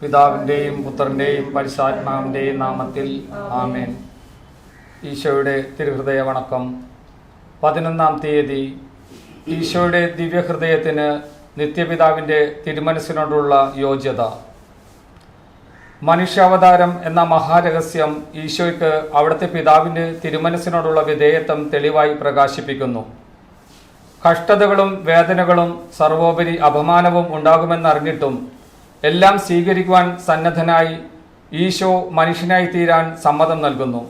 പിതാവിന്റെയും പുത്രന്റെയും പരിശാത്മാവിന്റെയും നാമത്തിൽ ആമേൻ. ഈശോയുടെ തിരുഹൃദയ വണക്കം. പതിനൊന്നാം തീയതി ഈശോയുടെ ദിവ്യഹൃദയത്തിന് നിത്യപിതാവിന്റെ തിരുമനസ്സിനോടുള്ള യോഗ്യത മനുഷ്യാവതാരം എന്ന മഹാരഹസ്യം ഈശോയ്ക്ക് അവിടുത്തെ പിതാവിന്റെ തിരുമനസ്സിനോടുള്ള വിധേയത്വം തെളിവായി പ്രകാശിപ്പിക്കുന്നു. കഷ്ടതകളും വേദനകളും സർവോപരി അപമാനവും ഉണ്ടാകുമെന്നറിഞ്ഞിട്ടും എല്ലാം സ്വീകരിക്കുവാൻ സന്നദ്ധനായി ഈശോ മനുഷ്യനായി തീരാൻ സമ്മതം നൽകുന്നു.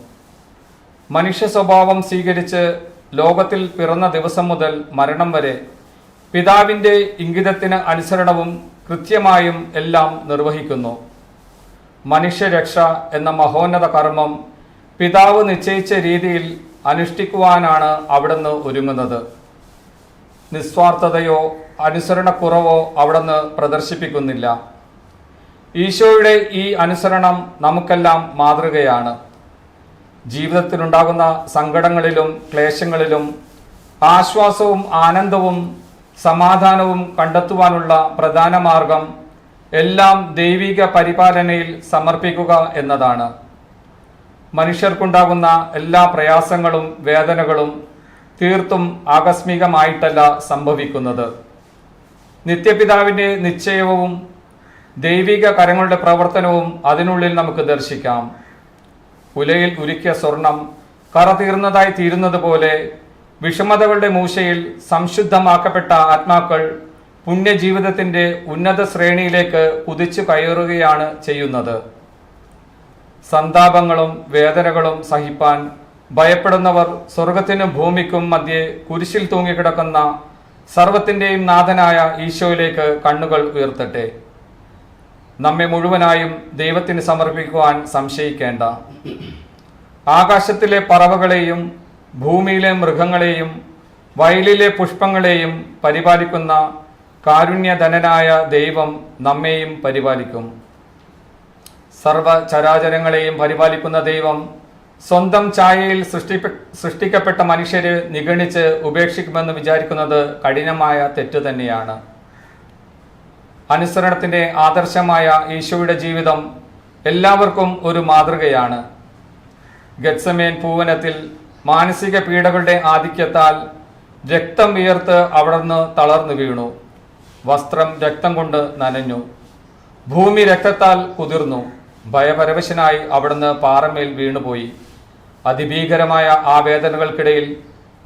മനുഷ്യ സ്വഭാവം സ്വീകരിച്ച് ലോകത്തിൽ പിറന്ന ദിവസം മുതൽ മരണം വരെ പിതാവിന്റെ ഇംഗിതത്തിന് അനുസരണവും കൃത്യമായും എല്ലാം നിർവഹിക്കുന്നു. മനുഷ്യരക്ഷ എന്ന മഹോന്നത കർമ്മം പിതാവ് നിശ്ചയിച്ച രീതിയിൽ അനുഷ്ഠിക്കുവാനാണ് അവിടുന്ന് ഒരുങ്ങുന്നത്. നിസ്വാർത്ഥതയോ അനുസരണക്കുറവോ അവിടുന്ന് പ്രദർശിപ്പിക്കുന്നില്ല. ഈശോയുടെ ഈ അനുസരണം നമുക്കെല്ലാം മാതൃകയാണ്. ജീവിതത്തിലുണ്ടാകുന്ന സങ്കടങ്ങളിലും ക്ലേശങ്ങളിലും ആശ്വാസവും ആനന്ദവും സമാധാനവും കണ്ടെത്തുവാനുള്ള പ്രധാന മാർഗം എല്ലാം ദൈവിക പരിപാലനയിൽ സമർപ്പിക്കുക എന്നതാണ്. മനുഷ്യർക്കുണ്ടാകുന്ന എല്ലാ പ്രയാസങ്ങളും വേദനകളും തീർത്തും ആകസ്മികമായിട്ടല്ല സംഭവിക്കുന്നത്. നിത്യപിതാവിന്റെ നിശ്ചയവും ദൈവിക കരങ്ങളുടെ പ്രവർത്തനവും അതിനുള്ളിൽ നമുക്ക് ദർശിക്കാം. ഉലയിൽ ഉരുക്കിയ സ്വർണം കറ തീർന്നതായി തീരുന്നത് പോലെ വിഷമതകളുടെ മൂശയിൽ സംശുദ്ധമാക്കപ്പെട്ട ആത്മാക്കൾ പുണ്യജീവിതത്തിന്റെ ഉന്നത ശ്രേണിയിലേക്ക് കുതിച്ചു കയറുകയാണ് ചെയ്യുന്നത്. സന്താപങ്ങളും വേദനകളും സഹിപ്പാൻ ഭയപ്പെടുന്നവർ സ്വർഗത്തിനും ഭൂമിക്കും മധ്യേ കുരിശിൽ തൂങ്ങിക്കിടക്കുന്ന സർവത്തിന്റെയും നാഥനായ ഈശോയിലേക്ക് കണ്ണുകൾ ഉയർത്തട്ടെ. നമ്മെ മുഴുവനായും ദൈവത്തിന് സമർപ്പിക്കുവാൻ സംശയിക്കേണ്ട. ആകാശത്തിലെ പറവകളെയും ഭൂമിയിലെ മൃഗങ്ങളെയും വയലിലെ പുഷ്പങ്ങളെയും പരിപാലിക്കുന്ന കാരുണ്യധനനായ ദൈവം നമ്മെയും പരിപാലിക്കും. സർവചരാചരങ്ങളെയും പരിപാലിക്കുന്ന ദൈവം സ്വന്തം ചായയിൽ സൃഷ്ടിക്കപ്പെട്ട മനുഷ്യരെ നിഗണിച്ച് ഉപേക്ഷിക്കുമെന്ന് വിചാരിക്കുന്നത് കഠിനമായ തെറ്റ് തന്നെയാണ്. അനുസരണത്തിന്റെ ആദർശമായ ഈശോയുടെ ജീവിതം എല്ലാവർക്കും ഒരു മാതൃകയാണ്. ഗത്സമേൻ പൂവനത്തിൽ മാനസിക പീഡകളുടെ ആധിക്യത്താൽ രക്തം വിയർത്ത് അവിടുന്ന് തളർന്നു വീണു. വസ്ത്രം രക്തം കൊണ്ട് നനഞ്ഞു. ഭൂമി രക്തത്താൽ കുതിർന്നു. ഭയപരവശനായി അവിടുന്ന് പാറമേൽ വീണുപോയി. അതിഭീകരമായ ആ വേദനകൾക്കിടയിൽ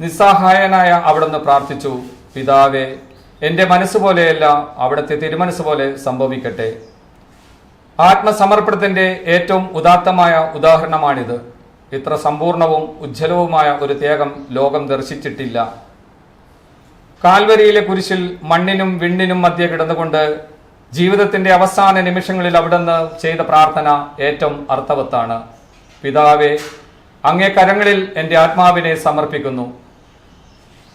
നിസ്സഹായനായ അവിടുന്ന് പ്രാർത്ഥിച്ചു പിതാവേ എന്റെ മനസ്സുപോലെയല്ല അവിടുത്തെ തിരുമനസ് പോലെ സംഭവിക്കട്ടെ. ആത്മസമർപ്പണത്തിന്റെ ഏറ്റവും ഉദാത്തമായ ഉദാഹരണമാണിത്. ഇത്ര സമ്പൂർണവും ഉജ്ജ്വലവുമായ ഒരു ത്യാഗം ലോകം ദർശിച്ചിട്ടില്ല. കാൽവരിയിലെ കുരിശിൽ മണ്ണിനും വിണ്ണിനും മധ്യ കിടന്നുകൊണ്ട് ജീവിതത്തിന്റെ അവസാന നിമിഷങ്ങളിൽ അവിടുന്ന് ചെയ്ത പ്രാർത്ഥന ഏറ്റവും അർത്ഥവത്താണ്. പിതാവേ അങ്ങേ കരങ്ങളിൽ എന്റെ ആത്മാവിനെ സമർപ്പിക്കുന്നു.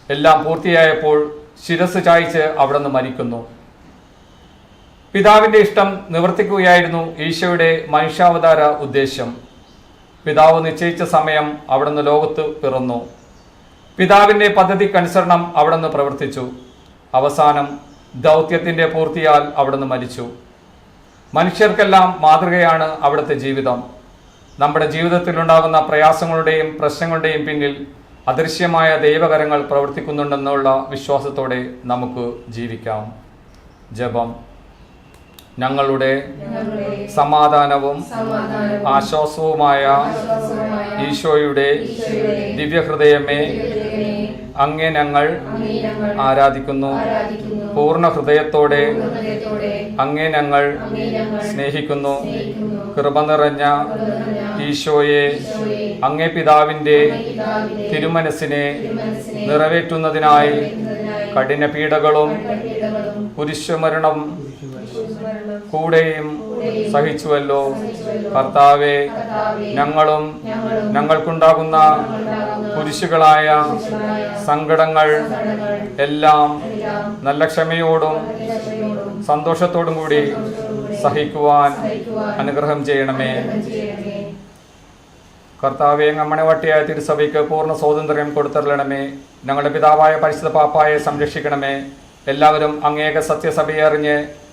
എല്ലാം പൂർത്തിയായപ്പോൾ ശിരസ് ചായ്ച്ച് അവിടെ നിന്ന് മരിക്കുന്നു. പിതാവിന്റെ ഇഷ്ടം നിവർത്തിക്കുകയായിരുന്നു ഈശോയുടെ മനുഷ്യാവതാര ഉദ്ദേശ്യം പിതാവ് നിശ്ചയിച്ച സമയം അവിടെ നിന്ന് ലോകത്ത് പിറന്നു. പിതാവിന്റെ പദ്ധതിക്കനുസരണം അവിടെ നിന്ന് പ്രവർത്തിച്ചു. അവസാനം ദൗത്യത്തിന്റെ പൂർത്തിയാൽ അവിടെ നിന്ന് മരിച്ചു. മനുഷ്യർക്കെല്ലാം മാതൃകയാണ് അവിടുത്തെ ജീവിതം. നമ്മുടെ ജീവിതത്തിൽ ഉണ്ടാകുന്ന പ്രയാസങ്ങളുടെയും പ്രശ്നങ്ങളുടെയും പിന്നിൽ അദൃശ്യമായ ദൈവകരങ്ങൾ പ്രവർത്തിക്കുന്നുണ്ടെന്നുള്ള വിശ്വാസത്തോടെ നമുക്ക് ജീവിക്കാം. ജപം. ഞങ്ങളുടെ സമാധാനവും ആശ്വാസവുമായ ഈശോയുടെ ദിവ്യഹൃദയമേ അങ്ങേ ഞങ്ങൾ ആരാധിക്കുന്നു. പൂർണ ഹൃദയത്തോടെ അങ്ങേ ഞങ്ങൾ സ്നേഹിക്കുന്നു. കൃപ നിറഞ്ഞ ഈശോയെ അങ്ങേ പിതാവിന്റെ തിരുമനസ്സിനെ നിറവേറ്റുന്നതിനായി കഠിന പീഡകളും കുരിശുമരണം കൂടെയും സഹിച്ചുവല്ലോ. കർത്താവെ ഞങ്ങളും ഞങ്ങൾക്കുണ്ടാകുന്ന കുരിശുകളായ സങ്കടങ്ങൾ എല്ലാം നല്ല ക്ഷമയോടും സന്തോഷത്തോടും കൂടി സഹിക്കുവാൻ അനുഗ്രഹം ചെയ്യണമേ. കർത്താവെ അമ്മണവട്ടിയായ തിരുസഭയ്ക്ക് പൂർണ സ്വാതന്ത്ര്യം കൊടുത്തരളണമേ ഞങ്ങളുടെ പിതാവായ പരിശുദ്ധ പാപ്പായെ സംരക്ഷിക്കണമേ. എല്ലാവരും അങ്ങേക സത്യസഭയെ അറിഞ്ഞ്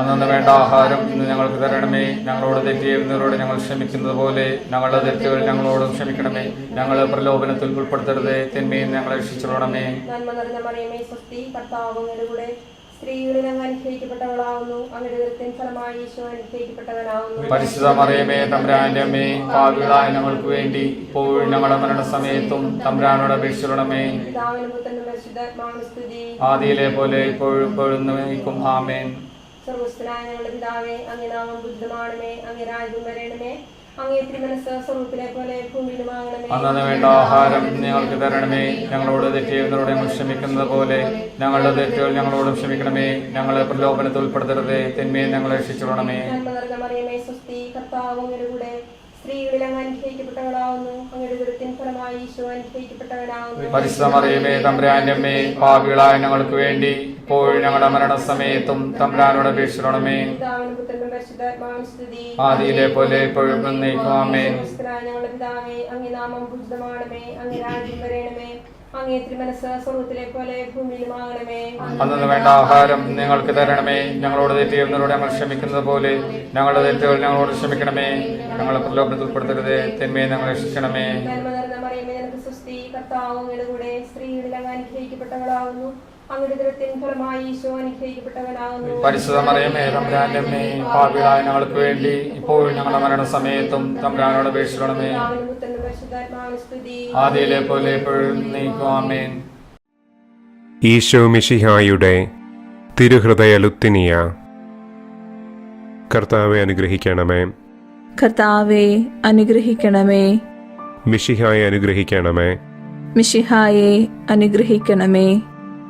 അന്നു വേണ്ട ആഹാരം ഇന്ന് ഞങ്ങൾക്ക് തരണമേ. ഞങ്ങളോട് തെറ്റിയിരുന്നവരോട് ഞങ്ങൾ ക്ഷമിക്കുന്നത് പോലെ ഞങ്ങളുടെ തെറ്റുകൾ ഞങ്ങളോട് ക്ഷമിക്കണമേ. ഞങ്ങൾ പ്രലോഭനത്തിൽ ഉൾപ്പെടുത്തരുത്. തിന്മയും ഞങ്ങളെ രക്ഷിച്ചിടണമേ. നന്മ നിറഞ്ഞ മറിയമേ സ്വസ്തി കർത്താവ് കൂടെ സ്ത്രീകളിൽ അങ്ങ് അനുഗ്രഹിക്കപ്പെട്ടവളാവുന്നു അങ്ങയുടെ ദൃത്തിൻ ഫലമായി ഈശോ അനുഗ്രഹിക്കപ്പെട്ടവനാവുന്നു പരിശുദ്ധ മറിയമേ തമ്പ്രാന്റെ അമ്മേ പാപികളായ ഞങ്ങൾക്ക് വേണ്ടി ഇപ്പോഴും ഞങ്ങളുടെ മരണസമയത്തും തമ്പ്രാനോട് അപേക്ഷിക്കണമേ ആദിയിലെ പോലെ ഇപ്പോഴും ഇപ്പോഴും നയിക്കും ആമേൻ. ഞങ്ങളുടെ പിതാവേ ബുദ്ധമാണമേ അങ്ങേ രാജ്യം വരണമേ. വേണ്ട ആഹാരം ഞങ്ങൾക്ക് തരണമേ. ഞങ്ങളോട് തെറ്റിയുന്നവരോട് ഞങ്ങൾ ക്ഷമിക്കുന്നത് പോലെ ഞങ്ങളുടെ തെറ്റുകൾ ഞങ്ങളോട് ക്ഷമിക്കണമേ. ഞങ്ങളെ പ്രലോഭനത്തിൽ ഉൾപ്പെടുത്തരുത്. തെന്മയെ ഞങ്ങളെ രക്ഷിച്ചിടണമേ സ്ത്രീകളിൽ അങ്ങ് അനുഗ്രഹിക്കപ്പെട്ടവളാവുന്നു. അങ്ങയുടെ ദുരിതത്തിൻ ഫലമായി ഈശോ അനുഗ്രഹിക്കപ്പെട്ടവനാവുന്നു. പാപികളായ ഞങ്ങൾക്ക് വേണ്ടി ഇപ്പോഴും ഞങ്ങളുടെ മരണസമയത്തും തമ്പ്രാനോട് അപേക്ഷിക്കണമേ. ആദിയിലെ പോലെ ഇപ്പോഴും നയിക്കും ആമേൻ. സ്വർഗസ്ഥനായ ഞങ്ങളുടെ പിതാവേ അങ്ങേ നാമം പൂജിതമാണമേ അങ്ങേ രാജ്യം വരയണമേ അങ്ങേ തിരുമനസ് സ്വർഗത്തിലെ പോലെ അന്നു വേണ്ട ആഹാരം നിങ്ങൾക്ക് തരണമേ. ഞങ്ങളോട് തെറ്റിയുന്നവരോട് ഞങ്ങൾ ക്ഷമിക്കുന്നത് പോലെ ഞങ്ങളുടെ തെറ്റുകൾ ഞങ്ങളോട് ക്ഷമിക്കണമേ. ഞങ്ങളെ പ്രലോഭനത്തിൽ ഉൾപ്പെടുത്തരുത്. തെന്മയെ ഞങ്ങൾ രക്ഷിക്കണമേ. കർത്താവ് സ്ത്രീകളിൽ അങ്ങ് അങ്ങയുടെ ദുരിതത്തിൻ ഫലമായി ഈശോ പരിശുദ്ധ മറിയമേ തമ്പ്രാന്റെ അമ്മേ പാപികളായ ഞങ്ങൾക്ക് വേണ്ടി ഇപ്പോൾ ഞങ്ങളുടെ മരണസമയത്തും തമ്പ്രാനോട് അപേക്ഷിക്കണമേ. ആദിയിലെ പോലെ എപ്പോഴും ഈശോ മിഷിഹായുടെ തിരുഹൃദയ ലുത്തിനിയ കർത്താവെ അനുഗ്രഹിക്കണമേ. കർത്താവെ അനുഗ്രഹിക്കണമേ. മിഷിഹായെ അനുഗ്രഹിക്കണമേ. മിഷിഹായെ അനുഗ്രഹിക്കണമേ.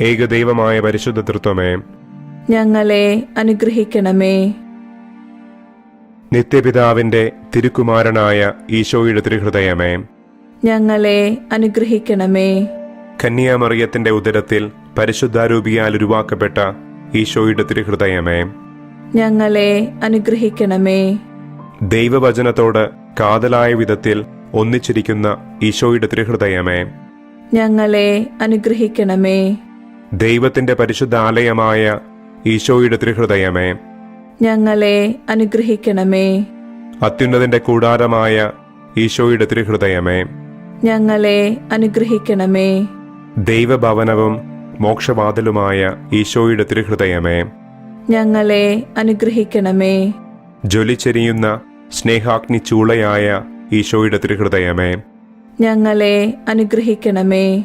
ഏകദൈവമായ പരിശുദ്ധ തൃത്വമേ. ഞങ്ങളെ അനുഗ്രഹിക്കണമേ. നിത്യപിതാവിന്റെ തിരുക്കുമാരനായ ഈശോയുടെ തിരുഹൃദയമേ. ഞങ്ങളെ അനുഗ്രഹിക്കണമേ. കന്യാമറിയത്തിന്റെ ഉദരത്തിൽ പരിശുദ്ധാരൂപിയാൽ ഉരുവാക്കപ്പെട്ട ഈശോയുടെ തിരുഹൃദയമേ. ഞങ്ങളെ അനുഗ്രഹിക്കണമേ. ദൈവവചനത്തോട് കാതലായ വിധത്തിൽ ഒന്നിച്ചിരിക്കുന്ന ഈശോയുടെ തിരുഹൃദയമേ. ഞങ്ങളെ അനുഗ്രഹിക്കണമേ. ദൈവത്തിന്റെ പരിശുദ്ധ ആലയമായ ഈശോയുടെ ത്രിഹൃദയമേ. ഞങ്ങളെ അനുഗ്രഹിക്കണമേ. അത്യുന്നതിന്റെ കൂടാരമായ ഈശോയുടെ ത്രിഹൃദയമേ. ഞങ്ങളെ അനുഗ്രഹിക്കണമേ. ദൈവഭവനവും മോക്ഷവാതിലുമായ ഈശോയുടെ ത്രിഹൃദയമേ. ഞങ്ങളെ അനുഗ്രഹിക്കണമേ. ജ്വലിച്ചെരിയുന്ന സ്നേഹാഗ്നി ചൂളയായ ഈശോയുടെ ത്രിഹൃദയമേ. ഞങ്ങളെ അനുഗ്രഹിക്കണമേ.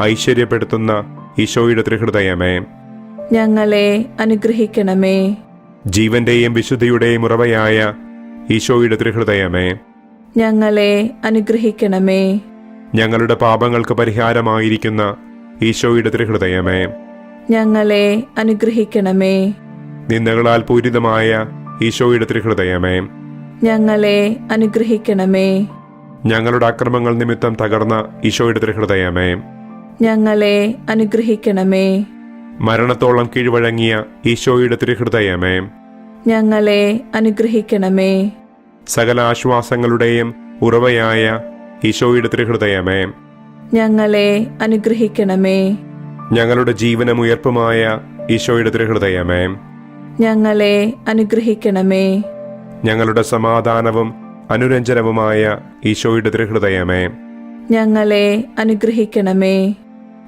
ഐശ്വര്യപ്പെടുത്തുന്ന ഈശോയുടെ ത്രിഹൃദയമേ. ഞങ്ങളെ അനുഗ്രഹിക്കണമേ. ജീവന്റെയും വിശുദ്ധിയുടെയും ഉറവയായ ഈശോയുടെ ത്രിഹൃദയമേ. ഞങ്ങളെ അനുഗ്രഹിക്കണമേ. ഞങ്ങളുടെ പാപങ്ങൾക്ക് പരിഹാരമായിരിക്കുന്ന ഈശോയുടെ ത്രിഹൃദയമേ. ഞങ്ങളെ അനുഗ്രഹിക്കണമേ. നിന്ദകളാൽ പൂരിതമായ ഈശോയുടെ ത്രിഹൃദയമേ. ഞങ്ങളെ അനുഗ്രഹിക്കണമേ. ഞങ്ങളുടെ അക്രമങ്ങൾ നിമിത്തം തകർന്ന ഈശോയുടെ തിരുഹൃദയമേ. ഞങ്ങളെ അനുഗ്രഹിക്കണമേ. മരണത്തോളം കീഴ്വഴങ്ങിയ ഈശോയുടെ തിരുഹൃദയമേ. ഞങ്ങളെ അനുഗ്രഹിക്കണമേ. സകല ആശ്വാസങ്ങളുടെയും ഉറവയായ ഈശോയുടെ തിരുഹൃദയമേ. ഞങ്ങളെ അനുഗ്രഹിക്കണമേ. ഞങ്ങളുടെ ജീവനമുയർപ്പുമായ ഈശോയുടെ തിരുഹൃദയമേ. ഞങ്ങളെ അനുഗ്രഹിക്കണമേ. ഞങ്ങളുടെ സമാധാനവും അനുരഞ്ജനവുമായ ഈശോയുടെ തിരുഹൃദയമേ. ഞങ്ങളെ അനുഗ്രഹിക്കണമേ.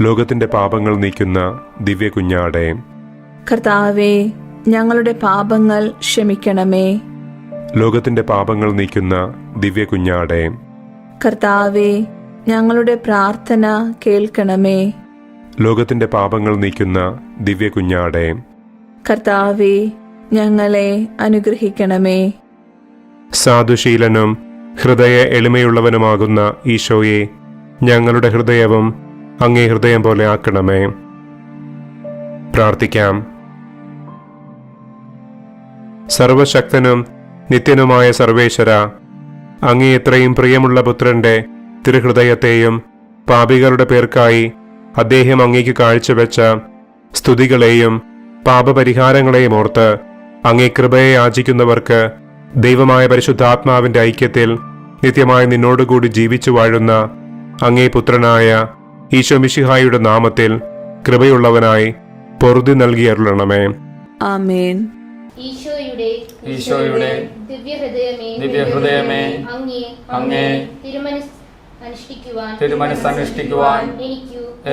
ലോകത്തിന്റെ പാപങ്ങൾ നീക്കുന്ന ദിവ്യ കുഞ്ഞാടെ കർത്താവെ ഞങ്ങളുടെ പാപങ്ങൾ ക്ഷമിക്കണമേ. ലോകത്തിന്റെ പാപങ്ങൾ നീക്കുന്ന ദിവ്യ കുഞ്ഞാടെ കർത്താവെ ഞങ്ങളുടെ പ്രാർത്ഥന കേൾക്കണമേ. ലോകത്തിന്റെ പാപങ്ങൾ നീക്കുന്ന ദിവ്യ കുഞ്ഞാടെ കർത്താവെ ഞങ്ങളെ അനുഗ്രഹിക്കണമേ. സാധുശീലനും ഹൃദയ എളിമയുള്ളവനുമാകുന്ന ഈശോയെ ഞങ്ങളുടെ ഹൃദയവും അങ്ങേ ഹൃദയം പോലെ ആക്കണമേ. പ്രാർത്ഥിക്കാം. സർവശക്തനും നിത്യനുമായ സർവേശ്വര അങ്ങേ ഇത്രയും പ്രിയമുള്ള പുത്രന്റെ തിരുഹൃദയത്തെയും പാപികളുടെ പേർക്കായി അദ്ദേഹം അങ്ങേക്ക് കാഴ്ചവെച്ച സ്തുതികളെയും പാപപരിഹാരങ്ങളെയും ഓർത്ത് അങ്ങേ കൃപയെ യാചിക്കുന്നവർക്ക് ദൈവമായ പരിശുദ്ധാത്മാവിന്റെ ഐക്യത്തിൽ നിത്യമായി നിന്നോടുകൂടി ജീവിച്ചു വാഴുന്ന അങ്ങേ പുത്രനായ ഈശോ മിശിഹായുടെ നാമത്തിൽ കൃപയുള്ളവനായി പൊറുതി നൽകിയരുളണമേ ആമേൻ. ഈശോയുടെ ഈശോയുടെ ദിവ്യഹൃദയമേ ദിവ്യഹൃദയമേ അങ്ങേ അങ്ങേ തിരുമനസ് തിരുമനസ് അനുഷ്ഠിക്കുവാൻ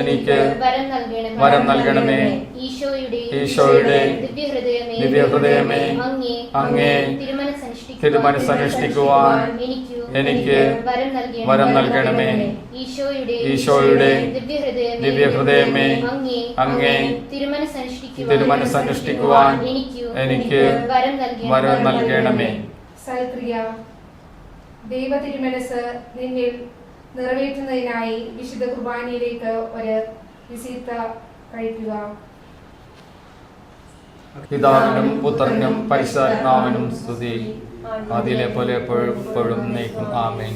എനിക്ക് വരം നൽകണമേ വരം നൽകണമേ. ഈശോയുടെ ഈശോയുടെ ദിവ്യഹൃദയമേ ദിവ്യഹൃദയമേ അങ്ങേ തിരുമനസ് അനുഷ്ഠിക്കുവാൻ എനിക്കു വരം നൽകണമേ വരം നൽകണമേ. ഈശോയുടെ ഈശോയുടെ ദിവ്യഹൃദയമേ ദിവ്യഹൃദയമേ അങ്ങേ തിരുമനസ് അനുഷ്ഠിക്കുവാൻ എനിക്കു വരം നൽകണമേ വരം നൽകണമേ സൽക്രിയ ദൈവ തിരുമനസ് നിന്നിൽ നിറവേറ്റുന്നതിനായി വിശുദ്ധ കുർബാനയിലേക്ക് ഒരു വിസിത്ത കഴിക്കുക. പിതാവിനും പുത്രനും പരിശുദ്ധാത്മാവിനും സ്തുതി. അതിലെ പോലെ എപ്പോഴും എപ്പോഴും നയിക്കും ആമേൻ.